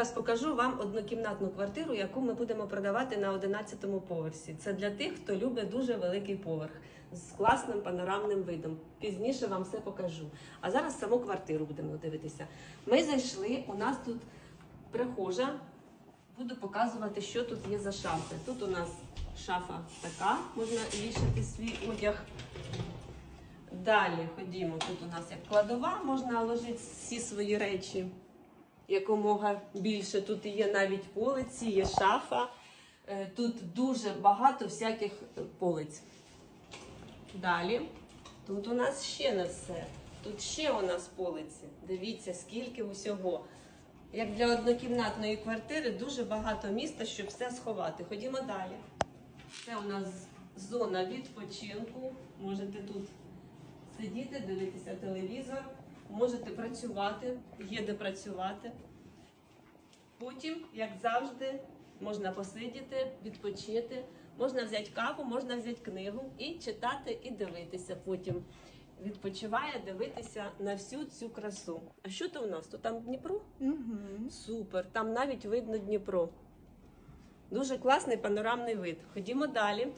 Зараз покажу вам однокімнатну квартиру, яку ми будемо продавати на 11-му поверсі. Це для тих, хто любить дуже великий поверх з класним панорамним видом. Пізніше вам все покажу. А зараз саму квартиру будемо дивитися. Ми зайшли, у нас тут прихожа. Буду показувати, що тут є за шафи. Тут у нас шафа така, можна вішати свій одяг. Далі ходімо. Тут у нас як кладова, можна ложити всі свої речі якомога більше. Тут є навіть полиці, є шафа. Е, Тут дуже багато всяких е, полиць. Далі. Тут у нас ще не все. Тут ще у нас полиці. Дивіться, скільки усього. Як для однокімнатної квартири дуже багато міста, щоб все сховати. Ходімо далі. Це у нас зона відпочинку. Можете тут сидіти, дивитися телевізор, можете працювати, є де працювати. Потім, як завжди, можна посидіти, відпочити, можна взяти каву, можна взяти книгу і читати, і дивитися потім. Відпочиває дивитися на всю цю красу. А що то в нас? То там Дніпро? Угу. Супер, там навіть видно Дніпро. Дуже класний панорамний вид. Ходімо далі.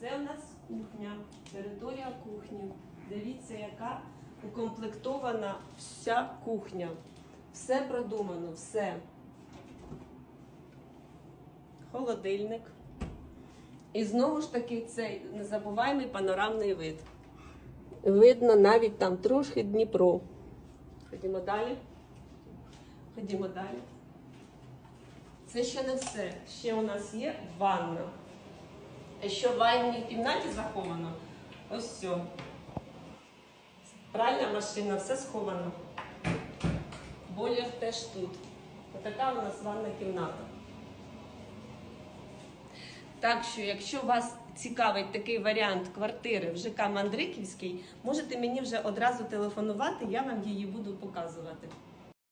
Це у нас кухня, територія кухні. Дивіться, яка укомплектована вся кухня. Все продумано, все. Холодильник. І знову ж таки цей незабуваємий панорамний вид. Видно навіть там трошки Дніпро. Ходімо далі. Ходімо далі. Це ще не все. Ще у нас є ванна. А Що в ванній кімнаті заховано? Ось все. Пральна машина, все сховано. Бойлер теж тут. Отака у нас ванна кімната. Так що, якщо вас цікавить такий варіант квартири в ЖК Мандриківський, можете мені вже одразу телефонувати, я вам її буду показувати.